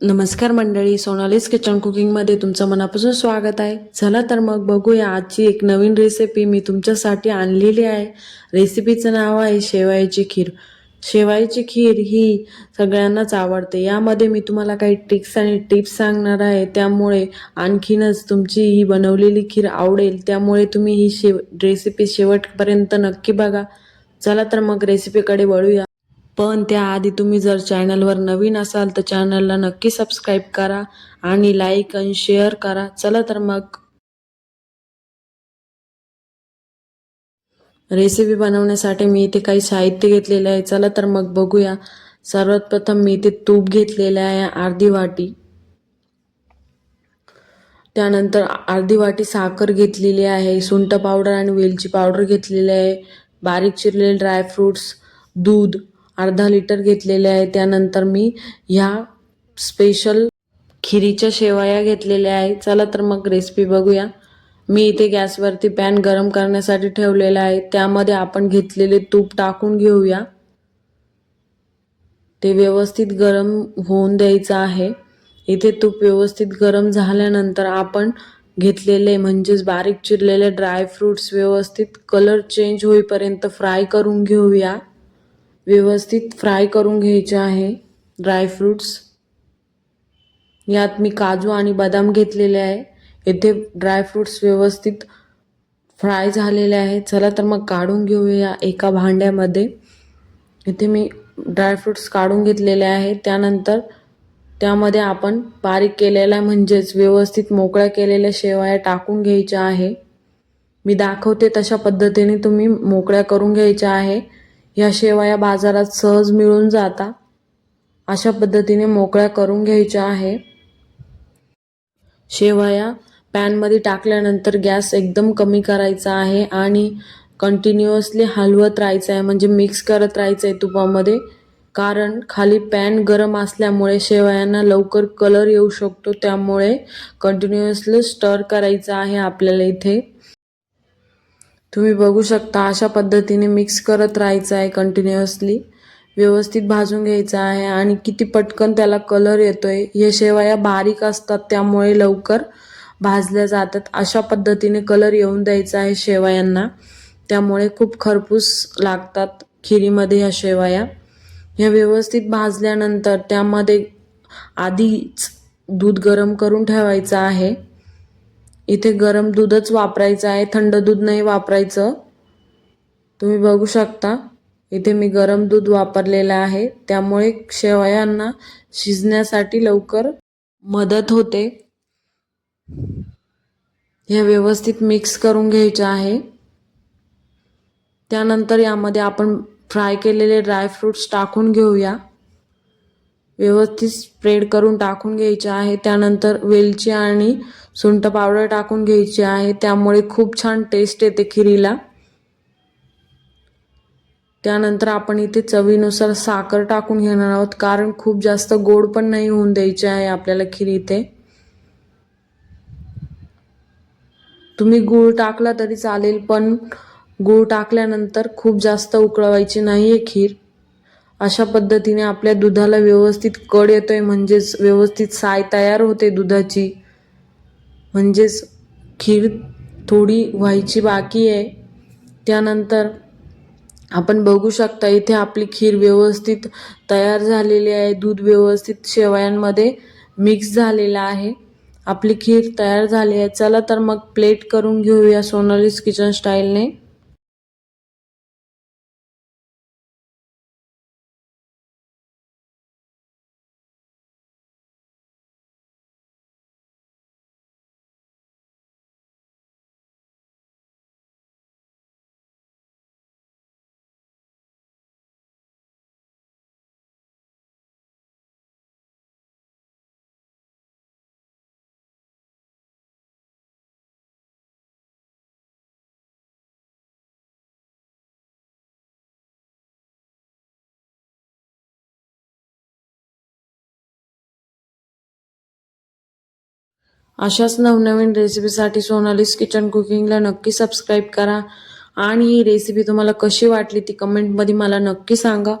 नमस्कार मंडळी सोनालीस किचन कुकिंगमध्ये तुमचं मनापासून स्वागत आहे. चला तर मग बघूया आजची एक नवीन रेसिपी मी तुमच्यासाठी आणलेली आहे. रेसिपीचं नाव आहे शेवायची खीर. शेवायची खीर ही सगळ्यांनाच आवडते. यामध्ये मी तुम्हाला काही ट्रिक्स आणि टिप्स सांगणार आहे. त्यामुळे आणखीनच तुमची ही बनवलेली खीर आवडेल. त्यामुळे तुम्ही ही शेव रेसिपी शेवटपर्यंत नक्की बघा. चला तर मग रेसिपीकडे वळूया. पण त्याआधी तुम्ही जर चॅनलवर नवीन असाल तर चॅनलला नक्की सबस्क्राईब करा आणि लाईक आणि शेअर करा. चला तर मग. रेसिपी बनवण्यासाठी मी इथे काही साहित्य घेतलेलं आहे. चला तर मग बघूया. सर्वात प्रथम मी इथे तूप घेतलेलं आहे अर्धी वाटी. त्यानंतर अर्धी वाटी साखर घेतलेली आहे. सुंठ पावडर आणि वेलची पावडर घेतलेली आहे. बारीक चिरलेले ड्रायफ्रूट्स दूध अर्धा लिटर घेतलेले आहे. त्यानंतर मी ह्या स्पेशल खिरीच्या शेवया घेतलेल्या आहे. चला तर मग रेसिपी बघूया. मी इथे गॅसवरती पॅन गरम करण्यासाठी ठेवलेला आहे. त्यामध्ये आपण घेतलेले तूप टाकून घेऊया. ते व्यवस्थित गरम होऊन द्यायचं आहे. इथे तूप व्यवस्थित गरम झाल्यानंतर आपण घेतलेले म्हणजेच बारीक चिरलेले ड्रायफ्रूट्स व्यवस्थित कलर चेंज होईपर्यंत फ्राय करून घेऊया. व्यवस्थित फ्राय करून घ्यायचे आहे. ड्रायफ्रूट्स यात मी काजू आणि बदाम घेतलेले आहे. येथे ड्रायफ्रूट्स व्यवस्थित फ्राय झालेले आहे. चला तर मग काढून घेऊया एका भांड्यामध्ये. इथे मी ड्रायफ्रूट्स काढून घेतलेले आहे. त्यानंतर त्यामध्ये आपण बारीक केलेल्या म्हणजेच व्यवस्थित मोकळ्या केलेल्या शेवया टाकून घ्यायच्या आहे. मी दाखवते तशा पद्धतीने तुम्ही मोकळ्या करून घ्यायच्या आहे. ह्या शेवया बाजारात सहज मिळून जाता अशा पद्धतीने मोकळ्या करून घ्यायच्या आहे. शेवया पॅनमध्ये टाकल्यानंतर गॅस एकदम कमी करायचा आहे आणि कंटिन्युअसली हलवत राहायचं आहे म्हणजे मिक्स करत राहायचं आहे तुपामध्ये. कारण खाली पॅन गरम असल्यामुळे शेवयांना लवकर कलर येऊ शकतो त्यामुळे कंटिन्युअसली स्टर करायचं आहे आपल्याला इथे. तुम्ही बघू शकता अशा पद्धतीने मिक्स करत राहायचं आहे कंटिन्युअसली व्यवस्थित भाजून घ्यायचं आहे आणि किती पटकन त्याला कलर येतोय. हे शेवया बारीक असतात त्यामुळे लवकर भाजल्या जातात. अशा पद्धतीने कलर येऊन द्यायचा आहे शेवयांना. त्यामुळे खूप खरपूस लागतात खिरीमध्ये ह्या शेवया. ह्या व्यवस्थित भाजल्यानंतर त्यामध्ये आधीच दूध गरम करून ठेवायचं आहे. इथे गरम दूधच वापरायचं आहे. थंड दूध नाही वापरायचं. तुम्ही बघू शकता इथे मी गरम दूध वापरलेलं आहे. त्यामुळे शेवयांना शिजण्यासाठी लवकर मदत होते. ह्या व्यवस्थित मिक्स करून घ्यायचं आहे. त्यानंतर यामध्ये आपण फ्राय केलेले ड्रायफ्रूट्स टाकून घेऊया. व्यवस्थित स्प्रेड करून टाकून घ्यायचे आहे. त्यानंतर वेलची आणि सुंठ पावडर टाकून घ्यायची आहे. त्यामुळे खूप छान टेस्ट येते खिरीला. त्यानंतर आपण इथे चवीनुसार साखर टाकून घेणार आहोत. कारण खूप जास्त गोड पण नाही होऊन द्यायचे आहे आपल्याला खीर इथे. तुम्ही गूळ टाकला तरी चालेल पण गूळ टाकल्यानंतर खूप जास्त उकळवायची नाही आहे खीर. अशा पद्धतीने आपल्या दुधाला व्यवस्थित कड येतोय म्हणजेच व्यवस्थित साय तयार होते दुधाची. म्हणजेच खीर थोडी व्हायची बाकी आहे. त्यानंतर आपण बघू शकता इथे आपली खीर व्यवस्थित तयार झालेली आहे. दूध व्यवस्थित शेवयांमध्ये मिक्स झालेला आहे. आपली खीर तयार झाली आहे. चला तर मग प्लेट करून घेऊया सोनालीस किचन स्टाईलने अशाच नवनवीन रेसिपीसाठी सोनालीस किचन कुकिंगला नक्की सबस्क्राईब करा. आणि ही रेसिपी तुम्हाला कशी वाटली ती कमेंटमध्ये मला नक्की सांगा.